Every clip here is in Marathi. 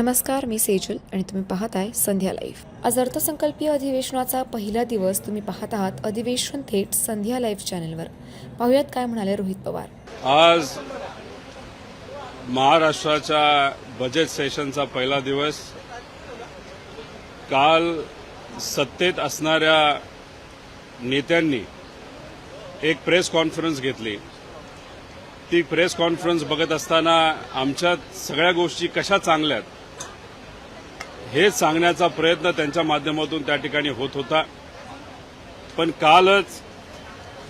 नमस्कार मी सेजल आणि तुम्ही पाहत आहे संध्या लाईव्ह. आज अर्थसंकल्पीय अधिवेशनाचा पहिला दिवस तुम्ही पाहत आहात अधिवेशन थेट संध्या लाईव्ह चॅनलवर. पाहुयात काय म्हणाले रोहित पवार. आज महाराष्ट्राच्या बजेट सेशनचा पहिला दिवस. काल सत्तेत असणाऱ्या नेत्यांनी एक प्रेस कॉन्फरन्स घेतली. ती प्रेस कॉन्फरन्स बघत असताना आमच्या सगळ्या गोष्टी कशा चांगल्यात हे सांगण्याचा प्रयत्न त्यांच्या माध्यमातून त्या ठिकाणी होत होता. पण कालच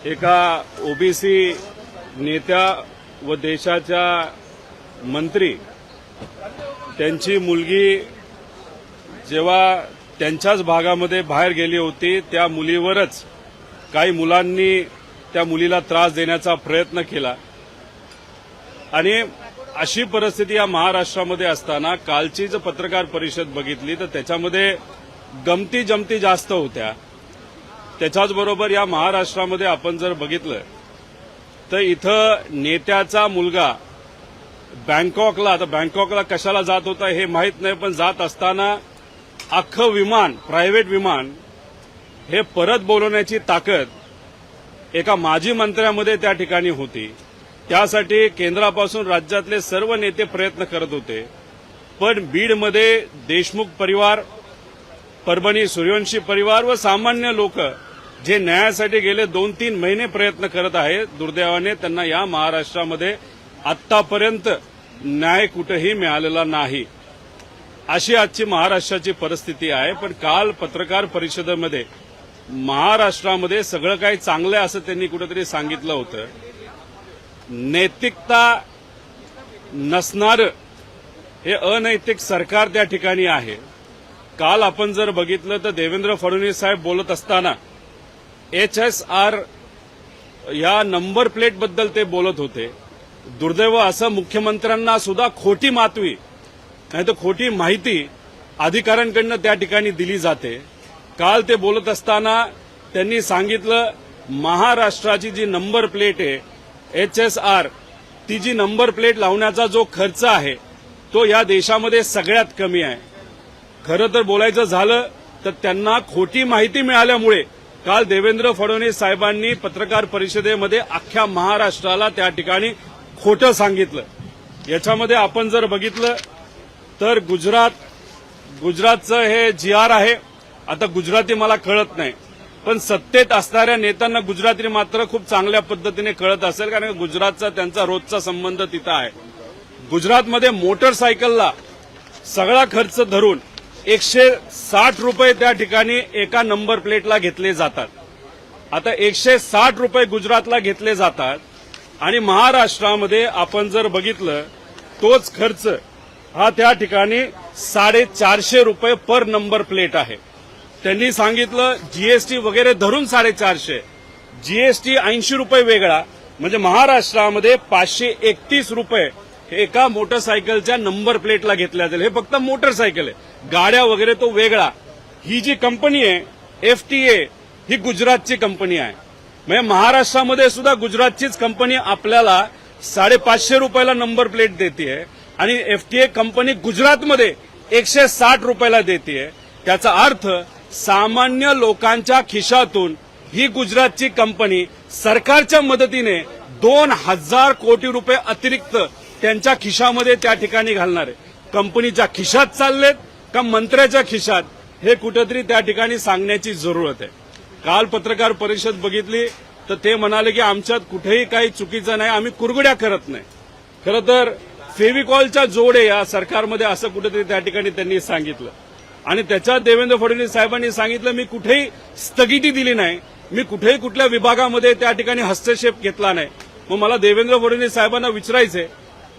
एका ओबीसी नेत्या व देशाच्या मंत्री त्यांची मुलगी जेव्हा त्यांच्याच भागामध्ये बाहेर गेली होती त्या मुलीवरच काही मुलांनी त्या मुलीला त्रास देण्याचा प्रयत्न केला. आणि अशी परिस्थिती या महाराष्ट्रामध्ये असताना कालची जर पत्रकार परिषद बघितली तर त्याच्यामध्ये गमती जमती जास्त होत्या. त्याच्याचबरोबर या महाराष्ट्रामध्ये आपण जर बघितलं तर इथं नेत्याचा मुलगा बँकॉकला आता बँकॉकला कशाला जात होता हे माहीत नाही पण जात असताना अख्खं विमान प्रायव्हेट विमान हे परत बोलवण्याची ताकद एका माजी मंत्र्यामध्ये त्या ठिकाणी होती. त्यासाठी केंद्रापासून राज्यातले सर्व नेते प्रयत्न करत होते. पण बीडमध्ये देशमुख परिवार परभणी सूर्यवंशी परिवार व सामान्य लोक जे न्यायासाठी गेले दोन तीन महिने प्रयत्न करत आहेत दुर्दैवाने त्यांना या महाराष्ट्रामध्ये आतापर्यंत न्याय कुठेही मिळालेला नाही. अशी आजची महाराष्ट्राची परिस्थिती आहे पण काल पत्रकार परिषदेमध्ये महाराष्ट्रामध्ये सगळं काही चांगलं आहे असं त्यांनी कुठेतरी सांगितलं होतं. नैतिकता नसणार हे अनैतिक सरकार त्या ठिकाणी आहे. काल आपण जर बघितलं तर देवेंद्र फडणवीस साहेब बोलत असताना एच एस आर या नंबर प्लेटबद्दल ते बोलत होते. दुर्दैव असं मुख्यमंत्र्यांना सुद्धा खोटी मातवी नाही तर खोटी माहिती अधिकाऱ्यांकडनं त्या ठिकाणी दिली जाते. काल ते बोलत असताना त्यांनी सांगितलं महाराष्ट्राची जी नंबर प्लेट आहे एच एस आर ती जी नंबर प्लेट लावण्याचा जो खर्च आहे तो या देशामध्ये सगळ्यात कमी आहे. खरं तर बोलायचं झालं तर त्यांना खोटी माहिती मिळाल्यामुळे काल देवेंद्र फडणवीस साहेबांनी पत्रकार परिषदेमध्ये अख्ख्या महाराष्ट्राला त्या ठिकाणी खोटं सांगितलं. याच्यामध्ये आपण जर बघितलं तर गुजरात गुजरातचं हे जी आर आहे आता गुजराती मला कळत नाही. पण सत्तेत असणाऱ्या नेत्यांना गुजराती मात्र खूप चांगल्या पद्धतीने कळत असेल कारण गुजरातचा त्यांचा रोजचा संबंध तिथं आहे. गुजरातमध्ये मोटरसायकलला सगळा खर्च धरून एकशे साठ रुपये त्या ठिकाणी एका नंबर प्लेटला घेतले जातात. आता एकशे साठ रुपये गुजरातला घेतले जातात आणि महाराष्ट्रामध्ये आपण जर बघितलं तोच खर्च हा त्या ठिकाणी साडेचारशे रुपये पर नंबर प्लेट आहे. त्यांनी सांगितलं जीएसटी वगैरे धरून साडेचारशे. जीएसटी ऐंशी रुपये वेगळा. म्हणजे महाराष्ट्रामध्ये पाचशे एकतीस रुपये हे एका मोटरसायकलच्या नंबर प्लेटला घेतल्या जाईल हे फक्त मोटरसायकल आहे. गाड्या वगैरे तो वेगळा. ही जी कंपनी आहे एफ टी ए ही गुजरातची कंपनी आहे. म्हणजे महाराष्ट्रामध्ये सुद्धा गुजरातचीच कंपनी आपल्याला साडेपाचशे रुपयाला नंबर प्लेट देते आणि एफ टी ए कंपनी गुजरातमध्ये एकशे साठ रुपयाला देते त्याचा अर्थ सामान्य लोकांच्या खिशातून ही गुजरातची कंपनी सरकारच्या मदतीने दोन हजार कोटी रुपये अतिरिक्त त्यांच्या खिशामध्ये त्या ठिकाणी घालणार आहे. कंपनीच्या खिशात चाललेत का मंत्र्याच्या खिशात हे कुठेतरी त्या ठिकाणी सांगण्याची जरूरत आहे. काल पत्रकार परिषद बघितली तर ते म्हणाले की आमच्यात कुठेही काही चुकीचं नाही आम्ही कुरगुड्या करत नाही. खरं तर फेविकॉलच्या जोडे या सरकारमध्ये असं कुठेतरी त्या ठिकाणी त्यांनी सांगितलं. आणि त्याच्यात देवेंद्र फडणवीस साहेबांनी सांगितलं मी कुठेही स्थगिती दिली नाही. मी कुठेही कुठल्या विभागामध्ये त्या ठिकाणी हस्तक्षेप घेतला नाही. मग मला देवेंद्र फडणवीस साहेबांना विचारायचंय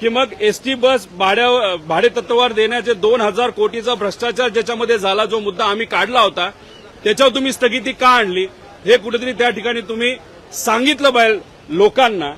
की मग एसटी बस भाड्या भाडे तत्वावर देण्याचे दोन हजार कोटीचा भ्रष्टाचार ज्याच्यामध्ये झाला जो मुद्दा आम्ही काढला होता त्याच्यावर तुम्ही स्थगिती का आणली? हे कुठेतरी त्या ठिकाणी तुम्ही सांगितलं पाहिजे लोकांना.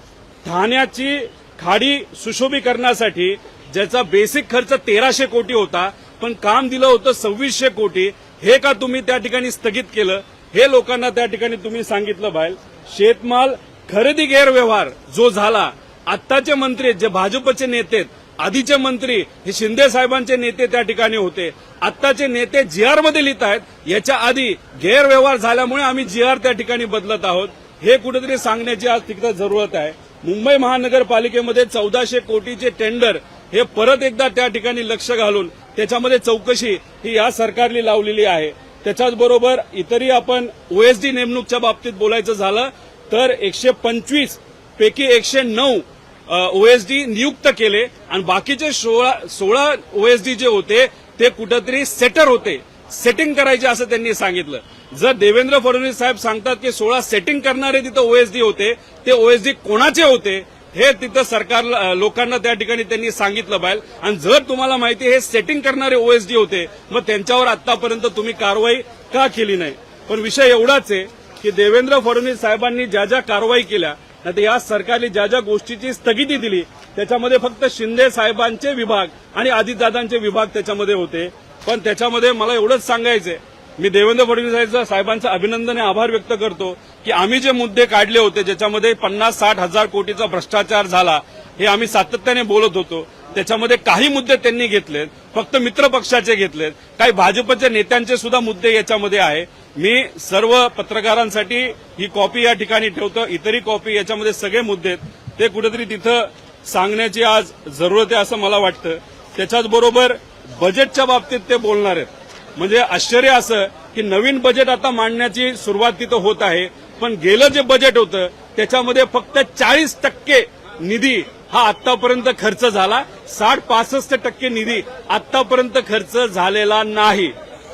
ठाण्याची खाडी सुशोभीकरणासाठी ज्याचा बेसिक खर्च तेराशे कोटी होता पण काम दिलं होतं सव्वीसशे कोटी. हे का तुम्ही त्या ठिकाणी स्थगित केलं? हे लोकांना त्या ठिकाणी तुम्ही सांगितलं बाहेर. शेतमाल खरेदी गैरव्यवहार जो झाला आत्ताचे मंत्री जे भाजपचे नेते आधीचे मंत्री हे शिंदे साहेबांचे नेते त्या ठिकाणी होते. आत्ताचे नेते जीआरमध्ये लिहित आहेत याच्या आधी गैरव्यवहार झाल्यामुळे आम्ही जी आर त्या ठिकाणी बदलत आहोत. हे कुठेतरी सांगण्याची आज तिकडे जरूरत आहे. मुंबई महानगरपालिकेमध्ये चौदाशे कोटीचे टेंडर हे परत एकदा त्या ठिकाणी लक्ष घालून त्याच्यामध्ये चौकशी ही या सरकारने लावलेली आहे. त्याच्याच बरोबर इतरही आपण ओएसडी नेमणूकच्या बाबतीत बोलायचं झालं तर एकशे पंचवीस पैकी एकशे नऊ ओएसडी नियुक्त केले आणि बाकीचे सोळा सोळा ओएसडी जे होते ते कुठंतरी सेटर होते. सेटिंग करायचे असं त्यांनी सांगितलं. जर देवेंद्र फडणवीस साहेब सांगतात की सोळा सेटिंग करणारे तिथं ओएसडी होते ते ओएसडी कोणाचे होते? हे तिथं सरकार लोकांना त्या ठिकाणी त्यांनी सांगितलं पाहिजे आणि जर तुम्हाला माहिती हे सेटिंग करणारे ओएसडी होते. मग त्यांच्यावर आतापर्यंत तुम्ही कारवाई का केली नाही? पण विषय एवढाच आहे की देवेंद्र फडणवीस साहेबांनी ज्या ज्या कारवाई केल्या नाही तर या सरकारने ज्या ज्या गोष्टीची स्थगिती दिली त्याच्यामध्ये फक्त शिंदे साहेबांचे विभाग आणि आदितदादांचे विभाग त्याच्यामध्ये होते. पण त्याच्यामध्ये मला एवढंच सांगायचंय मी देवेंद्र फडणवीस साहेबांचं अभिनंदन आणि आभार व्यक्त करतो की आम्ही जे मुद्दे काढले होते ज्याच्यामध्ये पन्नास साठ हजार कोटीचा भ्रष्टाचार झाला हे आम्ही सातत्याने बोलत होतो. त्याच्यामध्ये काही मुद्दे त्यांनी घेतलेत फक्त मित्र पक्षाचे घेतलेत. काही भाजपच्या नेत्यांचे सुद्धा मुद्दे याच्यामध्ये आहे. मी सर्व पत्रकारांसाठी ही कॉपी या ठिकाणी ठेवतो. इतरही कॉपी याच्यामध्ये सगळे मुद्दे आहेत. ते कुठेतरी तिथं सांगण्याची आज जरूरत आहे असं मला वाटतं. त्याच्याच बरोबर बजेटच्या बाबतीत ते बोलणार आहेत. म्हणजे आश्चर्य असं की नवीन बजेट आता मांडण्याची सुरुवात तिथं होत आहे. पण गेलं जे बजेट होतं त्याच्यामध्ये फक्त चाळीस टक्के निधी हा आतापर्यंत खर्च झाला. साठ पासष्ट टक्के निधी आतापर्यंत खर्च झालेला नाही.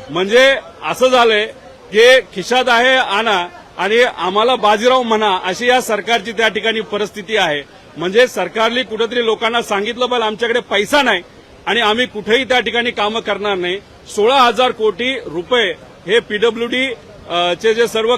म्हणजे असं झालंय की खिशात आहे आणा आणि आम्हाला बाजीराव म्हणा अशी या सरकारची त्या ठिकाणी परिस्थिती आहे. म्हणजे सरकारने कुठेतरी लोकांना सांगितलं पण आमच्याकडे पैसा नाही आणि आम्ही कुठेही त्या ठिकाणी कामं करणार नाही. सोळा हजार कोटी रुपये हे पीडब्ल्यूडी चे जे सर्व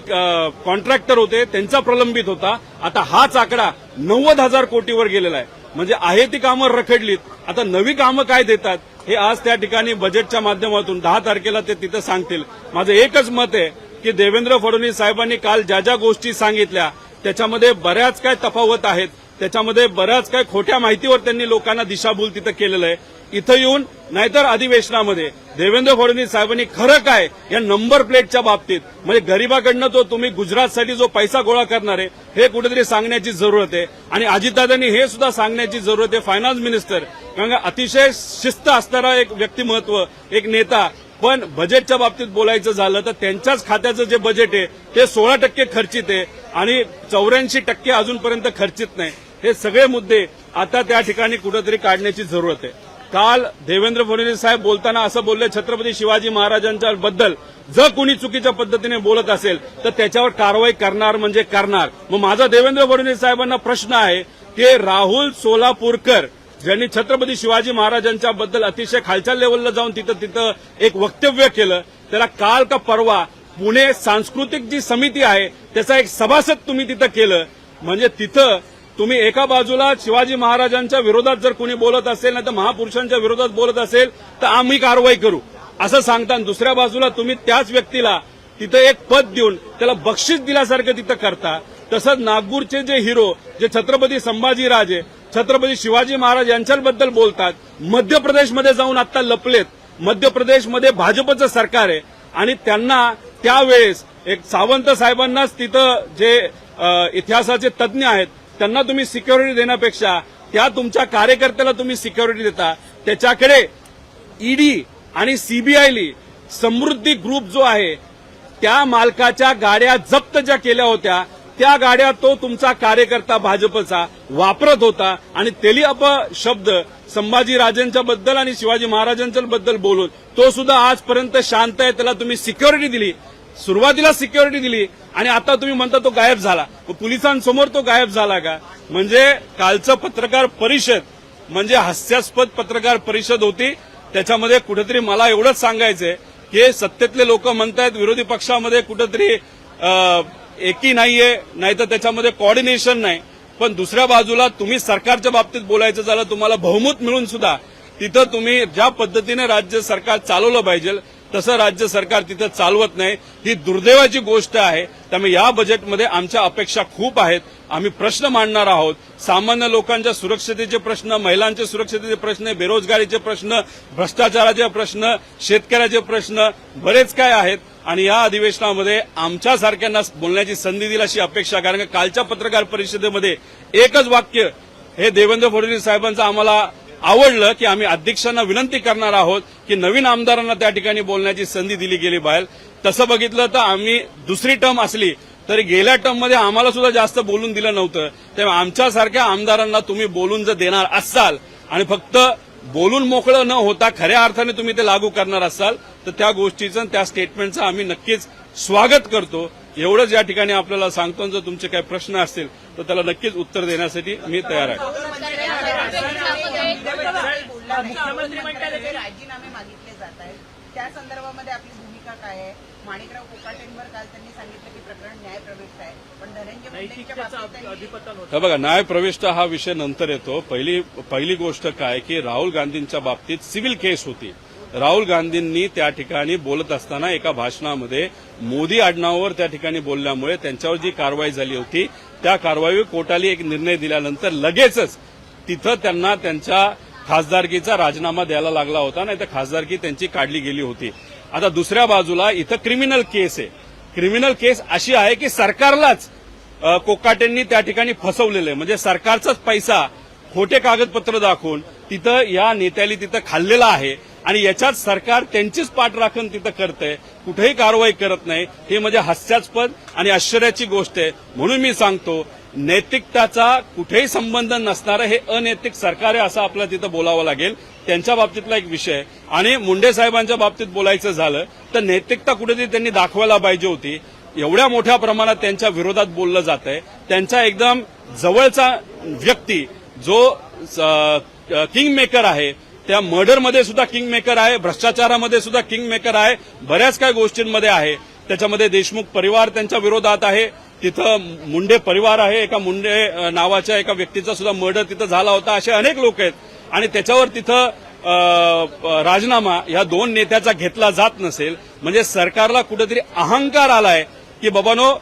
कॉन्ट्रॅक्टर होते त्यांचा प्रलंबित होता. आता हाच आकडा नव्वद हजार कोटीवर गेलेला आहे. म्हणजे आहे ती कामं रखडलीत. आता नवी कामं काय देतात हे आज त्या ठिकाणी बजेटच्या माध्यमातून दहा तारखेला ते तिथं सांगतील. माझं एकच मत आहे की देवेंद्र फडणवीस साहेबांनी काल ज्या ज्या गोष्टी सांगितल्या त्याच्यामध्ये बऱ्याच काय तफावत आहेत त्याच्यामध्ये बऱ्याच काय खोट्या माहितीवर त्यांनी लोकांना दिशाभूल तिथं केलेलं आहे. इथं येऊन नाहीतर अधिवेशनामध्ये. देवेंद्र फडणवीस साहेबांनी खरं काय या नंबर प्लेटच्या बाबतीत? म्हणजे गरिबाकडनं तो तुम्ही गुजरातसाठी जो पैसा गोळा करणार आहे हे कुठेतरी सांगण्याची जरूरत आहे. आणि अजितदादांनी हे सुद्धा सांगण्याची जरूरत आहे फायनान्स मिनिस्टर कारण अतिशय शिस्त असणारा एक व्यक्तिमत्व एक नेता. पण बजेटच्या बाबतीत बोलायचं झालं तर त्यांच्याच खात्याचं जे बजेट आहे ते सोळा टक्के खर्चित आहे. आणि चौऱ्याऐंशी टक्के अजूनपर्यंत खर्चित नाही. हे सगळे मुद्दे आता त्या ठिकाणी कुठेतरी काढण्याची जरूरत आहे. काल देवेंद्र फडणवीस साहेब बोलताना असं बोलले छत्रपती शिवाजी महाराजांच्या बद्दल जर कोणी चुकीच्या पद्धतीने बोलत असेल तर त्याच्यावर कारवाई करणार म्हणजे करणार. मग माझा देवेंद्र फडणवीस साहेबांना प्रश्न आहे की राहुल सोलापूरकर ज्यांनी छत्रपती शिवाजी महाराजांच्या बद्दल अतिशय खालच्या लेवलला जाऊन तिथं तिथं एक वक्तव्य केलं त्याला काल का परवा पुणे सांस्कृतिक जी समिती आहे त्याचा एक सभासद तुम्ही तिथं केलं. म्हणजे तिथं तुम्ही एका बाजूला शिवाजी महाराजांच्या विरोधात जर कोणी बोलत असेल नाही तर महापुरुषांच्या विरोधात बोलत असेल तर आम्ही कारवाई करू. असं सांगता आणि दुसऱ्या बाजूला तुम्ही त्याच व्यक्तीला तिथं एक पद देऊन त्याला बक्षीस दिल्यासारखं तिथं करता. तसंच नागपूरचे जे हिरो जे छत्रपती संभाजीराजे छत्रपती शिवाजी महाराज यांच्याबद्दल बोलतात मध्य प्रदेशमध्ये जाऊन आता लपलेत. मध्य प्रदेशमध्ये भाजपचं सरकार आहे. आणि त्यांना त्यावेळेस एक सावंत साहेबांनाच तिथं जे इतिहासाचे तज्ज्ञ आहेत त्यांना तुम्ही सिक्युरिटी देण्यापेक्षा त्या तुमच्या कार्यकर्त्याला तुम्ही सिक्युरिटी देता. त्याच्याकडे ईडी आणि सीबीआयली समृद्धी ग्रुप जो आहे त्या मालकाच्या गाड्या जप्त ज्या केल्या होत्या त्या गाड्या तो तुमचा कार्यकर्ता भाजपचा वापरत होता आणि तेली अप शब्द संभाजीराजेंच्या बद्दल आणि शिवाजी महाराजांच्या बद्दल बोलून तो सुद्धा आजपर्यंत शांत आहे त्याला तुम्ही सिक्युरिटी दिली. सुरुवातीला सिक्युरिटी दिली आणि आता तुम्ही म्हणता तो गायब झाला. पोलिसांसमोर तो गायब झाला का? म्हणजे कालचं पत्रकार परिषद म्हणजे हास्यास्पद पत्रकार परिषद होती. त्याच्यामध्ये कुठेतरी मला एवढंच सांगायचंय की सत्तेतले लोक म्हणतायत विरोधी पक्षामध्ये कुठेतरी एकी नाहीये नाही तर त्याच्यामध्ये कॉर्डिनेशन नाही. पण दुसऱ्या बाजूला तुम्ही सरकारच्या बाबतीत बोलायचं झालं तुम्हाला बहुमत मिळून सुद्धा तिथं तुम्ही ज्या पद्धतीने राज्य सरकार चालवलं पाहिजे तसं राज्य सरकार तिथं चालवत नाही. ही दुर्दैवाची गोष्ट आहे. त्यामुळे या बजेटमध्ये आमच्या अपेक्षा खूप आहेत. आम्ही प्रश्न मांडणार आहोत. सामान्य लोकांच्या सुरक्षतेचे प्रश्न महिलांच्या सुरक्षतेचे प्रश्न बेरोजगारीचे प्रश्न भ्रष्टाचाराचे प्रश्न शेतकऱ्याचे प्रश्न बरेच काय आहेत. आणि या अधिवेशनामध्ये आमच्यासारख्यांना बोलण्याची संधी दिली अशी अपेक्षा कारण कालच्या पत्रकार परिषदेमध्ये एकच वाक्य हे देवेंद्र फडणवीस साहेबांचं आम्हाला आवडलं की आम्ही अध्यक्षांना विनंती करणार आहोत. की नवीन आमदारांना त्या ठिकाणी बोलण्याची संधी दिली गेली बाहेर. तसं बघितलं तर आम्ही दुसरी टर्म असली तरी गेल्या टर्ममध्ये आम्हाला सुद्धा जास्त बोलून दिलं नव्हतं. तेव्हा आमच्यासारख्या आमदारांना तुम्ही बोलून जर देणार असाल आणि फक्त बोलून मोकळं न होता खऱ्या अर्थाने तुम्ही ते लागू करणार असाल तर त्या गोष्टीचं त्या स्टेटमेंटचं आम्ही नक्कीच स्वागत करतो. एवढंच या ठिकाणी आपल्याला सांगतो जर तुमचे काही प्रश्न असतील तर त्याला नक्कीच उत्तर देण्यासाठी मी तयार आहे मुख्यमंत्री म्हणतात राजीनामे मागितले जात आहेत त्या संदर्भामध्ये आपली भूमिका काय आहे? माणिकराव कोकाटेंवर काल त्यांनी सांगितलं की प्रकरण न्यायप्रविष्ट आहे. पण धनंजय हे बघा न्याय प्रविष्ट हा विषय नंतर येतो. पहिली पहिली गोष्ट काय की राहुल गांधींच्या बाबतीत सिव्हिल केस होती. राहुल गांधींनी त्या ठिकाणी बोलत असताना एका भाषणामध्ये मोदी आडनावावर त्या ठिकाणी बोलल्यामुळे त्यांच्यावर जी कारवाई झाली होती त्या कारवाईवर कोर्टाने एक निर्णय दिल्यानंतर लगेचच तिथं त्यांना त्यांच्या खासदारकीचा राजीनामा द्यायला लागला होता नाही तर खासदारकी त्यांची काढली गेली होती. आता दुसऱ्या बाजूला इथं क्रिमिनल केस आहे. क्रिमिनल केस अशी आहे की सरकारलाच कोकाटेंनी त्या ठिकाणी फसवलेलं आहे. म्हणजे सरकारचाच पैसा खोटे कागदपत्र दाखवून तिथं या नेत्याली तिथं खाल्लेला आहे आणि याच्यात सरकार त्यांचीच पाठराखण तिथं करतंय. कुठेही कारवाई करत नाही. हे म्हणजे हास्यास्पद आणि आश्चर्याची गोष्ट आहे. म्हणून मी सांगतो नैतिकताचा कुठेही संबंध नसणारं हे अनैतिक सरकार आहे असं आपल्याला तिथं बोलावं लागेल. त्यांच्या बाबतीतला एक विषय आणि मुंडे साहेबांच्या बाबतीत बोलायचं झालं तर नैतिकता कुठेतरी त्यांनी दाखवायला पाहिजे होती. एवढ्या मोठ्या प्रमाणात त्यांच्या विरोधात बोललं जात आहे. त्यांचा एकदम जवळचा व्यक्ती जो किंग मेकर आहे त्या मर्डरमध्ये सुद्धा किंग मेकर आहे भ्रष्टाचारामध्ये सुद्धा किंग मेकर आहे बऱ्याच काही गोष्टींमध्ये आहे. त्याच्यामध्ये देशमुख परिवार त्यांच्या विरोधात आहे. तिथं मुंडे परिवार आहे एका मुंडे नावाच्या एका व्यक्तीचा सुद्धा मर्डर तिथं झाला होता असे अनेक लोक आहेत. आणि त्याच्यावर तिथं राजीनामा या दोन नेत्याचा घेतला जात नसेल. म्हणजे सरकारला कुठेतरी अहंकार आलाय की बाबानो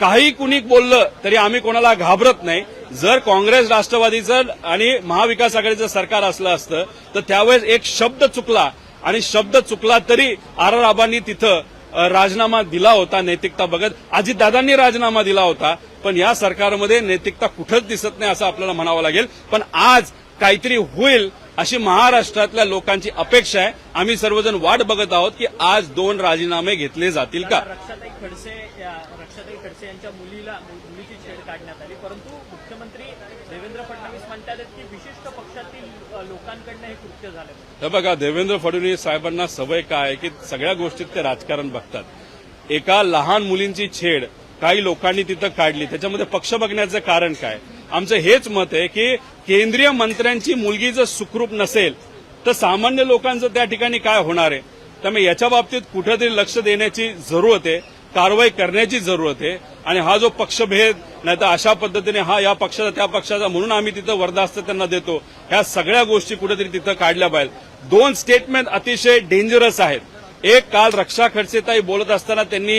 काही कुणी बोललं तरी आम्ही कोणाला घाबरत नाही. जर काँग्रेस राष्ट्रवादीचं आणि महाविकास आघाडीचं सरकार असलं असतं तर त्यावेळेस एक शब्द चुकला. आणि शब्द चुकला तरी आर आबांनी तिथं राजीनामा दिला होता नैतिकता बघत. अजितदादांनी राजीनामा दिला होता पण या सरकारमध्ये नैतिकता कुठंच दिसत नाही असं आपल्याला म्हणावं लागेल. पण आज काहीतरी होईल अशी महाराष्ट्रातल्या लोकांची अपेक्षा आहे. आम्ही सर्वजण वाट बघत आहोत की आज दोन राजीनामे घेतले जातील का? खडसे या रक्षाताई खडसे यांच्या मुलीला मुलीची छेड काढण्यात आली. परंतु मुख्यमंत्री देवेंद्र फडणवीस म्हणतात की विशिष्ट पक्षातील लोकांकडनं हे कृत्य झालं. हे बघा देवेंद्र फडणवीस साहेबांना सवय काय आहे की सगळ्या गोष्टीत ते राजकारण बघतात. एका लहान मुलींची छेड काही लोकांनी तिथं काढली. त्याच्यामध्ये पक्ष बघण्याचं कारण काय? आमचं हेच मत आहे की केंद्रीय मंत्र्यांची मुलगी जर सुखरूप नसेल तर सामान्य लोकांचं त्या ठिकाणी काय होणार आहे? त्यामुळे याच्या बाबतीत कुठेतरी लक्ष देण्याची जरूरत आहे. कारवाई करण्याची जरूरत आहे. आणि हा जो पक्षभेद नाही तर अशा पद्धतीने हा या पक्षाचा त्या पक्षाचा म्हणून आम्ही तिथं वरदास्त त्यांना देतो. ह्या सगळ्या गोष्टी कुठेतरी तिथं काढल्या पाहिजे दोन स्टेटमेंट अतिशय डेंजरस आहेत. एक काल रक्षा खडसेताई बोलत असताना त्यांनी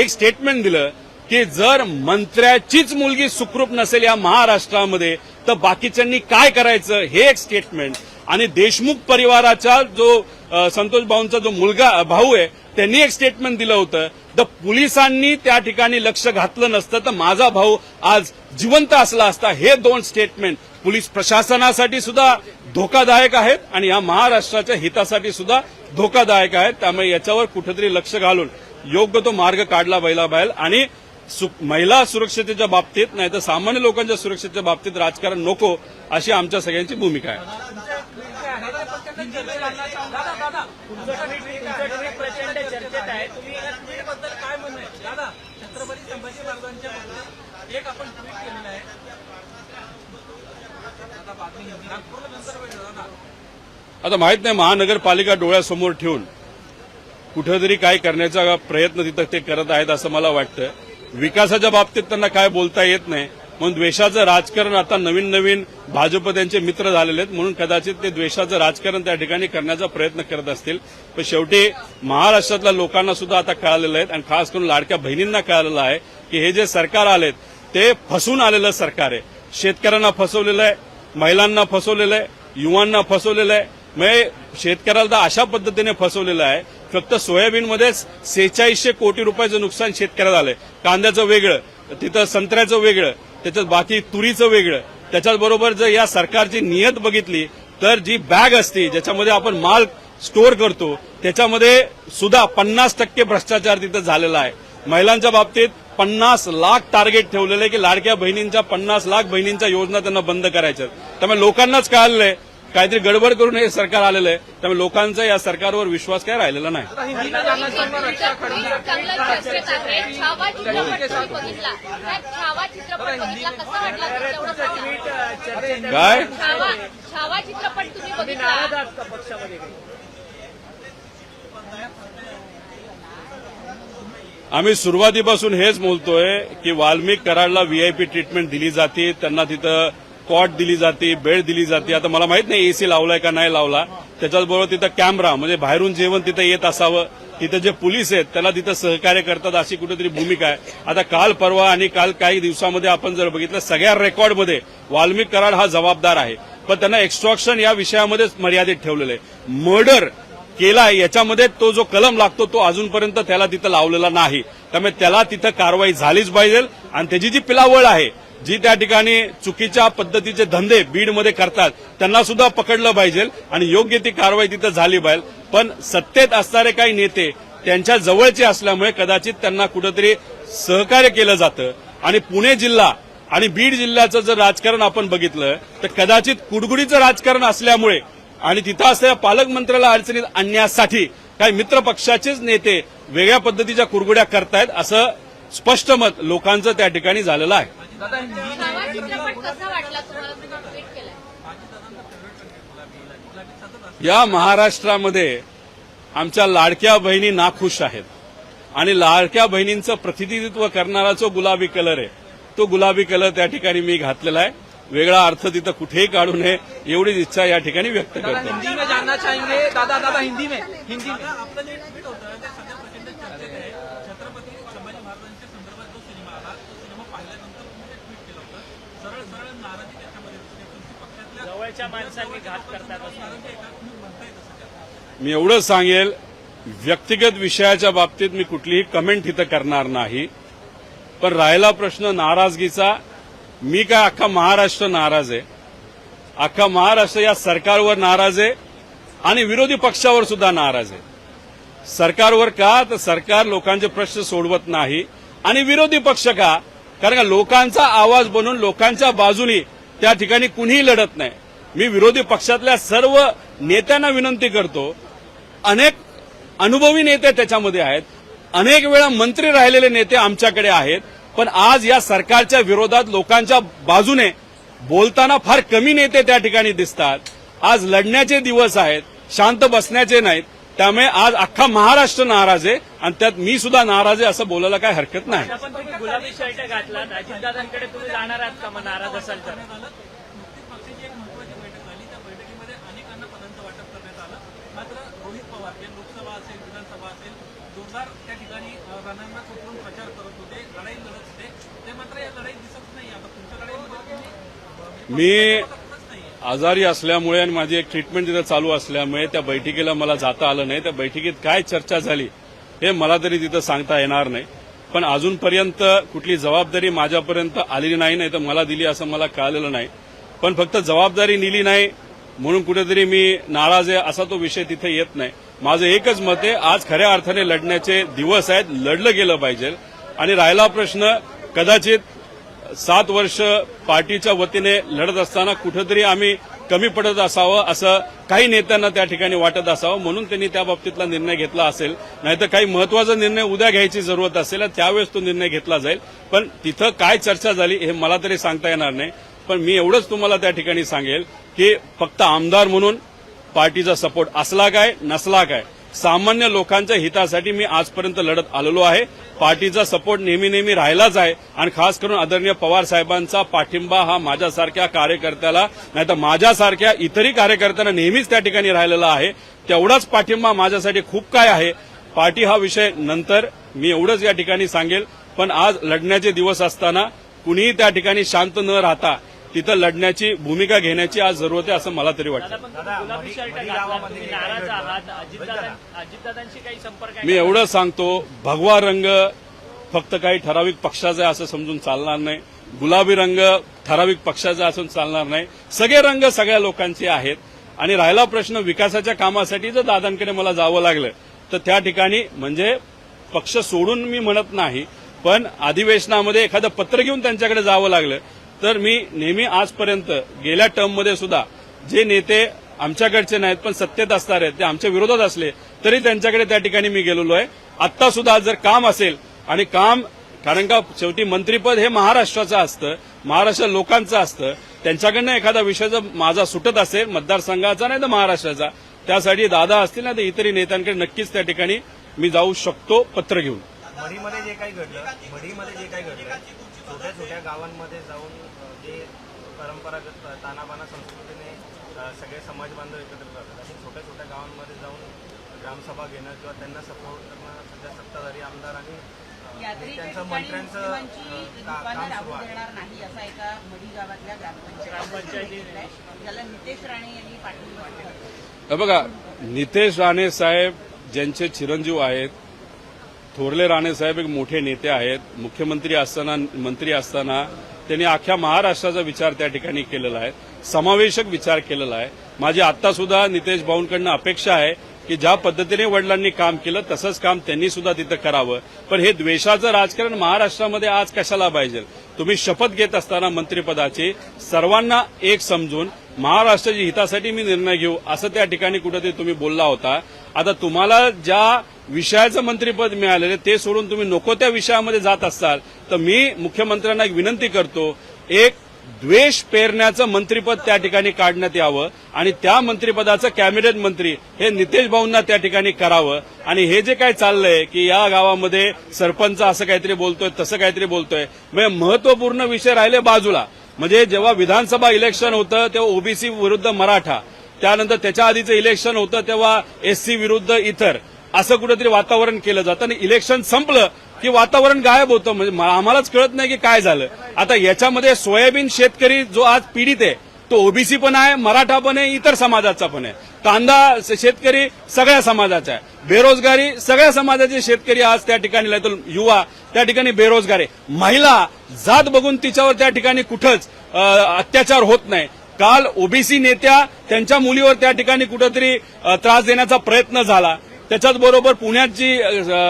एक स्टेटमेंट दिलं की जर मंत्र्याचीच मुलगी सुखरूप नसेल या महाराष्ट्रामध्ये तर बाकीच्यांनी काय करायचं? हे एक स्टेटमेंट आणि देशमुख परिवाराचा जो संतोष भाऊंचा जो मुलगा भाऊ आहे त्यांनी एक स्टेटमेंट दिलं होतं तर पोलिसांनी त्या ठिकाणी लक्ष घातलं नसतं तर माझा भाऊ आज जिवंत असला असता हे दोन स्टेटमेंट पोलीस प्रशासनासाठी सुद्धा धोकादायक आहेत आणि या महाराष्ट्राच्या हितासाठी सुद्धा धोकादायक आहेत. त्यामुळे याच्यावर कुठेतरी लक्ष घालून योग्य तो मार्ग काढला बैला बाहेर आणि सु- महिला सुरक्षतेच्या बाबतीत नाही तर सामान्य लोकांच्या सुरक्षेच्या बाबतीत राजकारण नको अशी आमच्या सगळ्यांची भूमिका आहे तुमचं ट्विट तुमचं ट्विट प्रचंड चर्चेत आहे. तुम्ही बद्दल काय म्हणणं आहे? दादा छत्रपती संभाजी महाराजांच्या बद्दल एक आपण ट्विट केलेलं आहे. आता माहीत नाही महानगरपालिका डोळ्यासमोर ठेवून कुठेतरी काय करण्याचा प्रयत्न तिथं ते करत आहेत असं मला वाटतं. विकासाच्या बाबतीत त्यांना काय बोलता येत नाही. म्हणून द्वेषाचं राजकारण आता नवीन नवीन भाजप त्यांचे मित्र झालेले आहेत. म्हणून कदाचित ते द्वेषाचं राजकारण त्या ठिकाणी करण्याचा प्रयत्न करत असतील. पण शेवटी महाराष्ट्रातल्या लोकांना सुद्धा आता कळालेलं आहे. आणि खास करून लाडक्या बहिणींना कळालेलं आहे की हे जे सरकार आलेत ते फसून आलेलं सरकार आहे. शेतकऱ्यांना फसवलेलं आहे महिलांना फसवलेलं आहे युवांना फसवलेलं आहे. म्हणजे शेतकऱ्याला तर अशा पद्धतीने फसवलेलं आहे. फक्त सोयाबीनमध्येच सेहेचाळीसशे कोटी रुपयाचं नुकसान शेतकऱ्याला आलंय. कांद्याचं वेगळं तिथं संत्र्याचं वेगळं त्याच्यात बाकी तुरीचं वेगळं. त्याच्याचबरोबर जर या सरकारची नियत बघितली तर जी बॅग असते ज्याच्यामध्ये आपण माल स्टोअर करतो त्याच्यामध्ये सुद्धा पन्नास टक्के भ्रष्टाचार तिथं झालेला आहे. महिलांच्या बाबतीत पन्नास लाख टार्गेट ठेवलेलं आहे की लाडक्या बहिणींच्या पन्नास लाख बहिणींच्या योजना त्यांना बंद करायच्या त्यामुळे लोकांनाच कळालेलं आहे काहीतरी गडबड करून हे सरकार आलेलं आहे. त्यामुळे लोकांचा या सरकारवर विश्वास काय राहिलेला नाही. चर्चेत काय? आम्ही सुरुवातीपासून हेच बोलतोय की वाल्मिक कराडला व्हीआयपी ट्रीटमेंट दिली जाते. त्यांना तिथं कॉट दिली जाते बेड दिली जाते. आता मला माहीत नाही एसी लावलाय का नाही लावला. त्याच्याचबरोबर तिथं कॅमेरा म्हणजे बाहेरून जेवण तिथं येत असावं. तिथं जे पोलीस आहेत त्याला तिथं सहकार्य करतात अशी कुठेतरी भूमिका आहे. आता काल परवा आणि काल काही दिवसामध्ये आपण जर बघितलं सगळ्या रेकॉर्डमध्ये वाल्मिक कराड हा जबाबदार आहे. पण त्यांना एक्स्ट्रॉक्शन या विषयामध्येच मर्यादित ठेवलेलं आहे. मर्डर केला याच्यामध्ये तो जो कलम लागतो तो अजूनपर्यंत त्याला तिथं लावलेला नाही. त्यामुळे त्याला तिथं कारवाई झालीच पाहिजे आणि त्याची जी पिलावळ आहे जी त्या ठिकाणी चुकीच्या पद्धतीचे धंदे बीडमध्ये करतात त्यांना सुद्धा पकडलं पाहिजे आणि योग्य ती कारवाई तिथं झाली पाहिजे. पण सत्तेत असणारे काही नेते त्यांच्या जवळचे असल्यामुळे कदाचित त्यांना कुठंतरी सहकार्य केलं जातं. आणि पुणे जिल्हा आणि बीड जिल्ह्याचं जर राजकारण आपण बघितलं तर कदाचित कुडगुडीचं राजकारण असल्यामुळे आणि तिथं असलेल्या पालकमंत्र्याला अडचणीत आणण्यासाठी काही मित्र पक्षाचेच नेते वेगळ्या पद्धतीच्या कुरगुड्या करतायत असं स्पष्ट मत लोकांचं त्या ठिकाणी झालेलं आहे. दादा हिंदी छावा चित्रपट कसा वाटला तुम्हाला? तुम्ही ट्विट केलाय. या महाराष्ट्रामध्ये आमच्या लाडक्या बहिणी नाखुश आहेत. आणि लाडक्या बहिणींचं प्रतिनिधित्व करणारा जो गुलाबी कलर आहे तो गुलाबी कलर त्या ठिकाणी मी घातलेला आहे. वेगळा अर्थ तिथं कुठेही काढू नये एवढीच इच्छा या ठिकाणी व्यक्त करतो. हिंदी में जानना चाहेंगे? दादा दादा हिंदी में हिंदी में आपलं जे ट्विट होतं ते सध्या प्रचंड चर्चेत आहे छत्रपती संभाजी महाराजांच्या संदर्भात जो सिनेमा आला तो सिनेमा पाहिल्यानंतर तुम्ही ते ट्विट केलं होतं सरळ सरळ नाराजी त्याच्यामध्ये दिसते तुमची पक्षातल्या जवळच्या माणसांनी घात करतात मी एवढं सांगेल व्यक्तिगत विषयाच्या बाबतीत मी कुठलीही कमेंट इथं करणार नाही. पण राहिला प्रश्न नाराजगीचा मी काय अख्खा महाराष्ट्र नाराज आहे? अख्खा महाराष्ट्र या सरकारवर नाराज आहे आणि विरोधी पक्षावर सुद्धा नाराज आहे. सरकारवर का? तर सरकार लोकांचे प्रश्न सोडवत नाही. आणि विरोधी पक्ष का? कारण का लोकांचा आवाज बनून लोकांच्या बाजूनी त्या ठिकाणी कुणीही लढत नाही. मी विरोधी पक्षातल्या सर्व नेत्यांना विनंती करतो अनेक अनुभवी नेते त्याच्यामध्ये आहेत अनेक वेळा मंत्री राहिलेले नेते आमच्याकडे आहेत पण आज या सरकारच्या विरोधात लोकांच्या बाजूने बोलताना फार कमी नेते त्या ठिकाणी दिसतात. आज लढण्याचे दिवस आहेत शांत बसण्याचे नाहीत त्यामुळे आज अख्खा महाराष्ट्र नाराज आहे आणि त्यात मी सुद्धा नाराज आहे असं बोलायला काय हरकत नाही आपण तुम्ही गुलाबी शर्ट घातला अजितदादांकडे तुम्ही जाणार आहात का मग नाराज असाल तर नुकतीच पक्षाची एक महत्वाची बैठक झाली त्या बैठकीमध्ये अनेकांना पदांचं वाटप करण्यात आलं मात्र रोहित पवार जे लोकसभा असेल विधानसभा असेल जोरदार त्या ठिकाणी रणांगणात उतरून प्रचार करत होते. लढाई लढत होते. ते मात्र या लढाईत दिसत नाही. आता तुमच्या लढाईमध्ये तुम्ही मी आजारी असल्यामुळे आणि माझी एक ट्रीटमेंट तिथं चालू असल्यामुळे त्या बैठकीला मला जाता आलं नाही. त्या बैठकीत काय चर्चा झाली हे मला तरी तिथं सांगता येणार नाही. पण अजूनपर्यंत कुठली जबाबदारी माझ्यापर्यंत आलेली नाही नाही तर मला दिली असं मला कळालेलं नाही. पण फक्त जबाबदारी नेली नाही म्हणून कुठेतरी मी नाराज आहे असा तो विषय तिथे येत नाही. माझं एकच मत आहे आज खऱ्या अर्थाने लढण्याचे दिवस आहेत लढलं गेलं पाहिजे. आणि राहिला प्रश्न कदाचित सात वर्ष पार्टीच्या वतीने लढत असताना कुठेतरी आम्ही कमी पडत असावं असं काही नेत्यांना त्या ठिकाणी वाटत असावं म्हणून त्यांनी त्या बाबतीतला निर्णय घेतला असेल. नाहीतर काही महत्त्वाचा निर्णय उद्या घ्यायची जरूरत असेल त्यावेळेस तो निर्णय घेतला जाईल. पण तिथं काय चर्चा झाली हे मला तरी सांगता येणार नाही. पण मी एवढंच तुम्हाला त्या ठिकाणी सांगेल की फक्त आमदार म्हणून पार्टीचा सपोर्ट असला काय नसला काय सामान्य लोकांच्या हितासाठी मी आजपर्यंत लढत आलेलो आहे. पार्टीचा सपोर्ट नेहमी नेहमी राहिलाच आहे आणि खास करून आदरणीय पवार साहेबांचा पाठिंबा हा माझ्यासारख्या कार्यकर्त्याला नाही तर माझ्यासारख्या इतरही कार्यकर्त्यांना नेहमीच त्या ठिकाणी राहिलेला आहे. तेवढाच पाठिंबा माझ्यासाठी खूप काय आहे. पार्टी हा विषय नंतर मी एवढंच या ठिकाणी सांगेल. पण आज लढण्याचे दिवस असताना कुणीही त्या ठिकाणी शांत न राहता तिथं लढण्याची भूमिका घेण्याची आज जरूरत आहे असं मला तरी वाटतं. दादा पण तुम्ही गुलाबी शर्ट घातला तुम्ही नाराज आहात. अजितदादा अजितदादांशी काही संपर्क आहे मी एवढं सांगतो भगवा रंग फक्त काही ठराविक पक्षाचा आहे असं समजून चालणार नाही. गुलाबी रंग ठराविक पक्षाचा असून चालणार नाही. सगळे रंग सगळ्या लोकांचे आहेत. आणि राहिला प्रश्न विकासाच्या कामासाठी जर दादांकडे मला जावं लागलं तर त्या ठिकाणी म्हणजे पक्ष सोडून मी म्हणत नाही पण अधिवेशनामध्ये एखादं पत्र घेऊन त्यांच्याकडे जावं लागलं तर मी नेहमी आजपर्यंत गेल्या टर्ममध्ये सुद्धा जे नेते आमच्याकडचे नाहीत पण सत्तेत असणार आहेत ते आमच्या विरोधात असले तरी त्यांच्याकडे त्या ठिकाणी मी गेलेलो आहे. आत्ता सुद्धा जर काम असेल आणि काम कारण का शेवटी मंत्रीपद हे महाराष्ट्राचं असतं महाराष्ट्र लोकांचं असतं त्यांच्याकडनं एखादा विषय जर माझा सुटत असेल मतदारसंघाचा नाही तर महाराष्ट्राचा त्यासाठी दादा असतील ना तर इतरही नेत्यांकडे नक्कीच त्या ठिकाणी मी जाऊ शकतो पत्र घेऊन. मढीमध्ये जे काही घडलं मढीमध्ये जे काही घडलं छोट्या छोट्या गावांमध्ये जाऊन अ, जे परंपरागत तानाबाना संस्कृतीने अ, सगळे समाज बांधव एकत्र करतात आणि छोट्या छोट्या गावांमध्ये जाऊन ग्रामसभा घेणं किंवा त्यांना सपोर्ट करणं सध्या सत्ताधारी आमदार आणि ठिकाणी मंत्र्यांचं काम सुरू आहे. देणार नाही असा एका मढी गावातल्या ग्रामपंचायत ग्रामपंचायतीने. ज्याला नितेश राणे यांनी. हे बघा नितेश राणे साहेब ज्यांचे चिरंजीव आहेत थोरले राणे साहेब एक मोठे नेते आहेत मुख्यमंत्री असताना मंत्री असताना त्यांनी अख्ख्या महाराष्ट्राचा विचार त्या ठिकाणी केलेला आहे समावेशक विचार केलेला आहे. माझी आता सुद्धा नितेश भाऊंकडनं अपेक्षा आहे की ज्या पद्धतीने वडिलांनी काम केलं तसंच काम त्यांनी सुद्धा तिथं करावं. पण हे द्वेषाचं राजकारण महाराष्ट्रामध्ये आज कशाला पाहिजे? तुम्ही शपथ घेत असताना मंत्रिपदाची सर्वांना एक समजून महाराष्ट्राच्या हितासाठी मी निर्णय घेऊ असं त्या ठिकाणी कुठेतरी तुम्ही बोलला होता. आता तुम्हाला ज्या विषयाचं मंत्रिपद मिळालेलं ते सोडून तुम्ही नको त्या विषयामध्ये जात असाल तर मी मुख्यमंत्र्यांना एक विनंती करतो एक द्वेष पेरण्याचं मंत्रिपद त्या ठिकाणी काढण्यात यावं आणि त्या मंत्रिपदाचं कॅबिनेट मंत्री हे नितेश भाऊंना त्या ठिकाणी करावं. आणि हे जे काय चाललंय की या गावामध्ये सरपंच असं काहीतरी बोलतोय तसं काहीतरी बोलतोय म्हणजे महत्त्वपूर्ण विषय राहिले बाजूला. म्हणजे जेव्हा विधानसभा इलेक्शन होतं तेव्हा ओबीसी विरुद्ध मराठा. त्यानंतर त्याच्या आधीचं इलेक्शन होतं तेव्हा एससी विरुद्ध इतर. असं कुठेतरी वातावरण केलं जातं आणि इलेक्शन संपलं की वातावरण गायब होतं. म्हणजे आम्हालाच कळत नाही की काय झालं. आता याच्यामध्ये सोयाबीन शेतकरी जो आज पीडित आहे तो ओबीसी पण आहे मराठा पण आहे इतर समाजाचा पण आहे. कांदा शेतकरी सगळ्या समाजाचा आहे. बेरोजगारी सगळ्या समाजाचे शेतकरी आज त्या ठिकाणी तर युवा त्या ठिकाणी बेरोजगार आहे. महिला जात बघून तिच्यावर त्या ठिकाणी कुठंच अत्याचार होत नाही. काल ओबीसी नेत्या त्यांच्या मुलीवर त्या ठिकाणी कुठंतरी त्रास देण्याचा प्रयत्न झाला. त्याच्याच बरोबर पुण्यात जी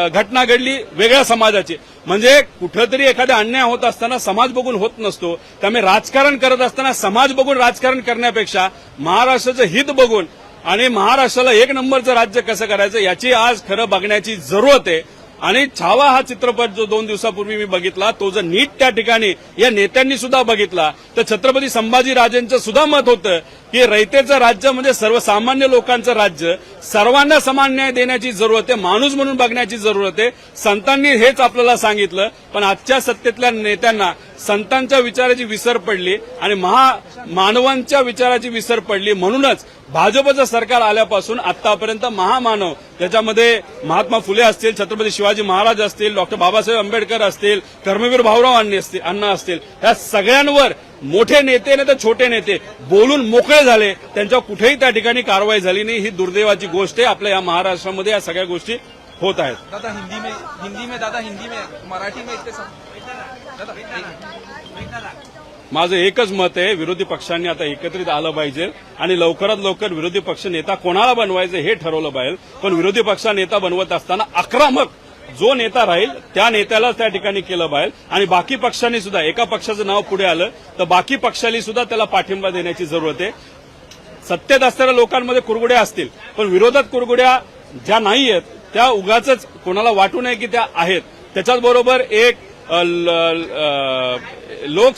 घटना घडली वेगळ्या समाजाची. म्हणजे कुठंतरी एखादा अन्याय होत असताना समाज बघून होत नसतो. त्यामुळे राजकारण करत असताना समाज बघून राजकारण करण्यापेक्षा महाराष्ट्राचं हित बघून आणि महाराष्ट्राला एक नंबरचं राज्य कसं करायचं याची आज खरं बघण्याची जरूरत आहे. आणि छावा हा चित्रपट जो दोन दिवसापूर्वी मी बघितला तो जर नीट त्या ठिकाणी या नेत्यांनी सुद्धा बघितला तर छत्रपती संभाजीराजेंचं सुद्धा मत होतं की रयतेचं राज्य म्हणजे सर्वसामान्य लोकांचं राज्य. सर्वांना समान न्याय देण्याची जरूरत आहे माणूस म्हणून बघण्याची जरूरत आहे. संतांनी हेच आपल्याला सांगितलं पण आजच्या सत्तेतल्या नेत्यांना संतांच्या विचाराची विसर पडली आणि महा मानवांच्या विचाराची विसर पडली. म्हणूनच भाजपचं सरकार आल्यापासून आतापर्यंत महामानव त्याच्यामध्ये महात्मा फुले असतील छत्रपती शिवाजी महाराज असतील डॉक्टर बाबासाहेब आंबेडकर असतील कर्मवीर भाऊराव असतील अण्णा असतील या सगळ्यांवर मोठे नेते नाही तर छोटे नेते बोलून मोकळे झाले. त्यांच्या कुठेही त्या ठिकाणी कारवाई झाली नाही. ही दुर्दैवाची गोष्ट आहे. आपल्या या महाराष्ट्रामध्ये या सगळ्या गोष्टी होत आहेत. दादा हिंदी में हिंदी में दादा हिंदी में मराठी में इतने दादा माझं एकच मत आहे विरोधी पक्षांनी आता एकत्रित आलं पाहिजे आणि लवकरात लवकर विरोधी पक्ष नेता कोणाला बनवायचं हे ठरवलं पाहिजे. पण विरोधी पक्ष नेता बनवत असताना आक्रमक जो नेता राहील त्या नेत्यालाच त्या ठिकाणी केलं पाहिजे. आणि बाकी पक्षांनी सुद्धा एका पक्षाचं नाव पुढे आलं तर बाकी पक्षांनी सुद्धा त्याला पाठिंबा देण्याची जरूरत आहे. सत्तेत असणाऱ्या लोकांमध्ये कुरगुड्या असतील पण विरोधात कुरगुड्या ज्या नाही आहेत त्या उगाच कोणाला वाटू नये की त्या आहेत. त्याच्याच बरोबर एक ल- लोक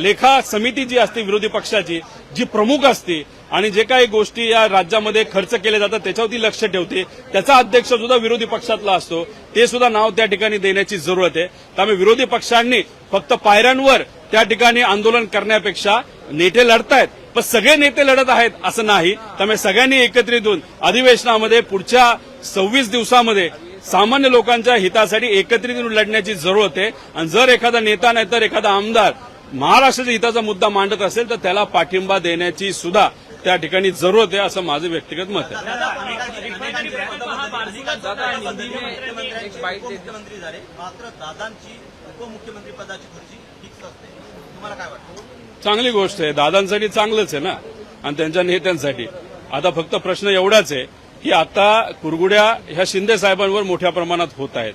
लेखा समिती जी असते विरोधी पक्षाची जी प्रमुख असते आणि जे काही गोष्टी या राज्यामध्ये खर्च केले जातात त्याच्यावरती लक्ष ठेवते. त्याचा अध्यक्ष सुद्धा विरोधी पक्षातला असतो. ते सुद्धा नाव त्या ठिकाणी देण्याची जरूरत आहे. त्यामुळे विरोधी पक्षांनी फक्त पायऱ्यांवर त्या ठिकाणी आंदोलन करण्यापेक्षा नेते लढतायत. पण सगळे नेते लढत आहेत असं नाही. त्यामुळे सगळ्यांनी एकत्रित होऊन अधिवेशनामध्ये पुढच्या सव्वीस दिवसामध्ये सामान्य लोकांच्या हितासाठी एकत्रित लढण्याची जरूरत आहे आणि जर एखादा नेता नाही तर एखादा आमदार महाराष्ट्राच्या हिताचा मुद्दा मांडत असेल तर त्याला पाठिंबा देण्याची सुद्धा त्या ठिकाणी जरूरत आहे असं माझं व्यक्तिगत मत आहे. चांगली गोष्ट आहे. दादांसाठी चांगलंच आहे ना. आणि त्यांच्या नेत्यांसाठी. आता फक्त प्रश्न एवढाच आहे. की आता कुरगुड्या ह्या शिंदे साहेबांवर मोठ्या प्रमाणात होत आहेत.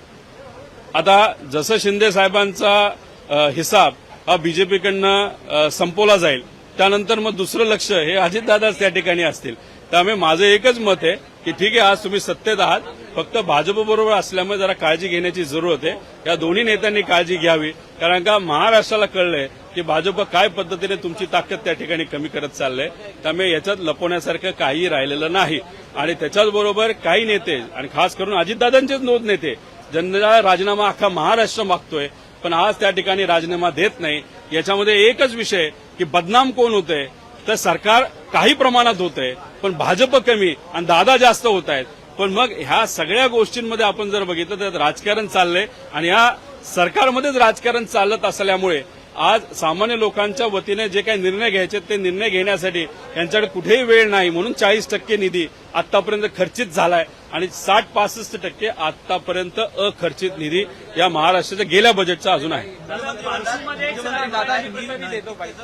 आता जसं शिंदे साहेबांचा हिसाब हा बीजेपीकडनं संपवला जाईल त्यानंतर मग दुसरं लक्ष हे अजितदादाच त्या ठिकाणी असतील. त्यामुळे माझं एकच मत आहे की ठीक आहे आज तुम्ही सत्तेत आहात फक्त भाजपबरोबर असल्यामुळे जरा काळजी घेण्याची जरूरत आहे. या दोन्ही नेत्यांनी काळजी घ्यावी. कारण का महाराष्ट्राला कळलंय की भाजप काय पद्धतीने तुमची ताकद त्या ठिकाणी कमी करत चाललंय. त्यामुळे याच्यात लपवण्यासारखं काही राहिलेलं नाही. आणि त्याच्याच बरोबर काही नेते आणि खास करून अजितदादांचेच नोंद नेते ज्यांना राजीनामा अख्खा महाराष्ट्र मागतोय पण आज त्या ठिकाणी राजीनामा देत नाही. याच्यामध्ये एकच विषय की बदनाम कोण होतंय? तर सरकार काही प्रमाणात होतंय पण भाजप कमी आणि दादा जास्त होत आहेत. पण मग ह्या सगळ्या गोष्टींमध्ये आपण जर बघितलं तर राजकारण चाललंय आणि या सरकारमध्येच राजकारण चालत असल्यामुळे आज सामान्य लोकांच्या वतीने जे काही निर्णय घ्यायचे ते निर्णय घेण्यासाठी यांच्याकडे कुठेही वेळ नाही. म्हणून चाळीस टक्के निधी आतापर्यंत खर्चित झालाय आणि साठ पासष्ट टक्के आतापर्यंत अखर्चित निधी या महाराष्ट्राच्या गेल्या बजेटचा अजून आहे. मुख्यमंत्री म्हणतात हिंदी में भी दे दो बाईट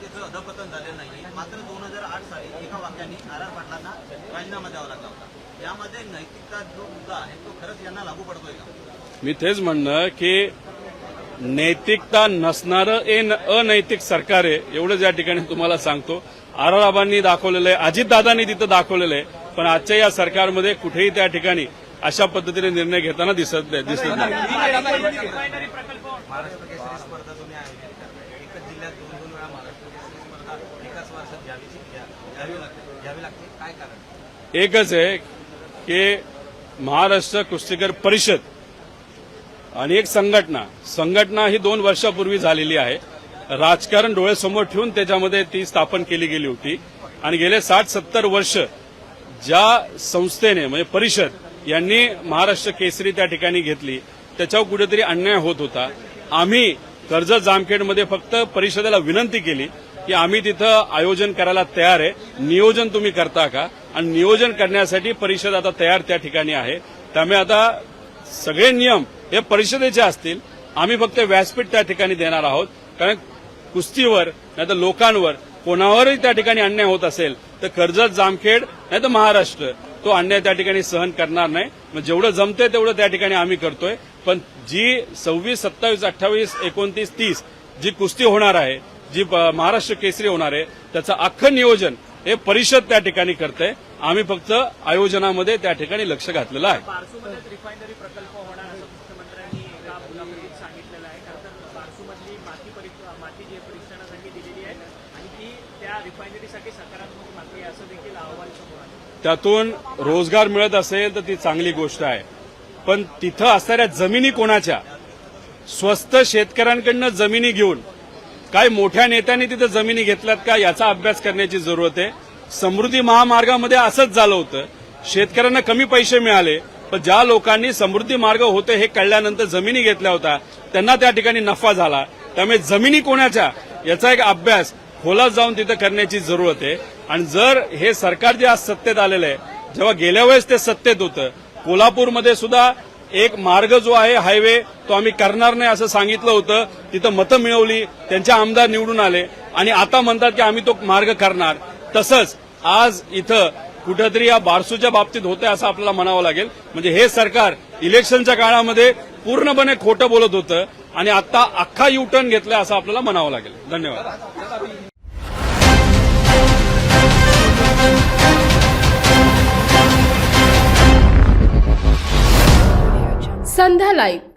त्याचं अधपतन झालेलं नाही मात्र दोन हजार आठ साली एका वाक्याने आर आर पाटलांना राजीनामा द्यावा लागला होता. यामध्ये नैतिकता जो मुद्दा आहे तो खरंच यांना लागू पडतोय का? मी तेच म्हणणं की नैतिकता नसणारं ए अनैतिक सरकार आहे. एवढंच या ठिकाणी तुम्हाला सांगतो. आराराबांनी दाखवलेलं आहे. अजितदादांनी तिथं दाखवलेलं आहे. पण आजच्या या सरकारमध्ये कुठेही त्या ठिकाणी अशा पद्धतीने निर्णय घेताना दिसत दिसत नाही रिफायनरी प्रकल्प महाराष्ट्र केसरी स्पर्धा तुम्ही आयोजित करताय एकच जिल्ह्यात दोन दोन वेळा महाराष्ट्र केसरी स्पर्धा एकाच वर्षात घ्यावीची घ्या- घ्यावी लागते घ्यावी लागते काय कारण एकच आहे की महाराष्ट्र कुस्तीकर परिषद आणि एक संघटना. संघटना ही दोन वर्षापूर्वी झालेली आहे. राजकारण डोळ्यासमोर ठेवून त्याच्यामध्ये ती स्थापन केली गेली होती. आणि गेले साठ सत्तर वर्ष ज्या संस्थेने म्हणजे परिषद यांनी महाराष्ट्र केसरी त्या ठिकाणी घेतली. त्याच्यावर कुठेतरी अन्याय होत होता. आम्ही कर्जत जामखेडमध्ये फक्त परिषदेला विनंती केली. की आम्ही तिथं आयोजन करायला तयार आहे. नियोजन तुम्ही करता का? आणि नियोजन करण्यासाठी परिषद आता तयार त्या ठिकाणी आहे. त्यामुळे आता सगळे नियम हे परिषदेचे असतील. आम्ही फक्त व्यासपीठ त्या ठिकाणी देणार आहोत. कारण कुस्तीवर नाही तर लोकांवर कोणावरही त्या ठिकाणी अन्याय होत असेल तर कर्जत जामखेड नाही तर महाराष्ट्र तो अन्याय त्या ठिकाणी सहन करणार नाही. मग जेवढं जमतंय तेवढं त्या ठिकाणी आम्ही करतोय. पण जी सव्वीस सत्तावीस अठ्ठावीस एकोणतीस तीस जी कुस्ती होणार आहे जी महाराष्ट्र केसरी होणार आहे त्याचं अख्खं नियोजन हे परिषद त्या ठिकाणी करते आम्ही फक्त आयोजनामध्ये त्या ठिकाणी लक्ष घातलेलं आहे. बारसूमध्येच रिफायनरी प्रकल्प होणार असं मुख्यमंत्र्यांनी एका मुलाखतीत सांगितलेलं आहे. खरं तर बारसूमधली माती परीक्षा माती जी आहे परीक्षणासाठी दिलेली आहे आणि ती त्या रिफायनरीसाठी सकारात्मक माती आहे असं देखील अहवाल समोर आलं. त्यातून रोजगार मिळत असेल तर ती चांगली गोष्ट आहे. पण तिथं असणाऱ्या जमिनी कोणाच्या? स्वस्त शेतकऱ्यांकडनं जमिनी घेऊन काय मोठ्या नेत्यांनी तिथं जमिनी घेतल्यात का याचा अभ्यास करण्याची जरूरत आहे. समृद्धी महामार्गामध्ये असंच झालं होतं. शेतकऱ्यांना कमी पैसे मिळाले पण ज्या लोकांनी समृद्धी मार्ग होते हे कळल्यानंतर जमिनी घेतल्या होत्या त्यांना त्या ठिकाणी नफा झाला. त्यामुळे जमिनी कोणाच्या? याचा एक अभ्यास खोलात जाऊन तिथं करण्याची जरूरत आहे. आणि जर हे सरकार जे आज सत्तेत आलेलं आहे जेव्हा गेल्या वेळेस ते सत्तेत होतं कोल्हापूरमध्ये सुद्धा एक मार्ग जो आहे हायवे तो आम्ही करणार नाही असं सांगितलं होतं. तिथं मतं मिळवली त्यांचे आमदार निवडून आले. आणि आता म्हणतात की आम्ही तो मार्ग करणार. तसंच आज इथं कुठंतरी या बारसूच्या बाबतीत होतंय असं आपल्याला म्हणावं लागेल. म्हणजे हे सरकार इलेक्शनच्या काळामध्ये पूर्णपणे खोटं बोलत होतं. आणि आता अख्खा युटर्न घेतलाय असं आपल्याला म्हणावं लागेल. धन्यवाद. संध्या लाईव्ह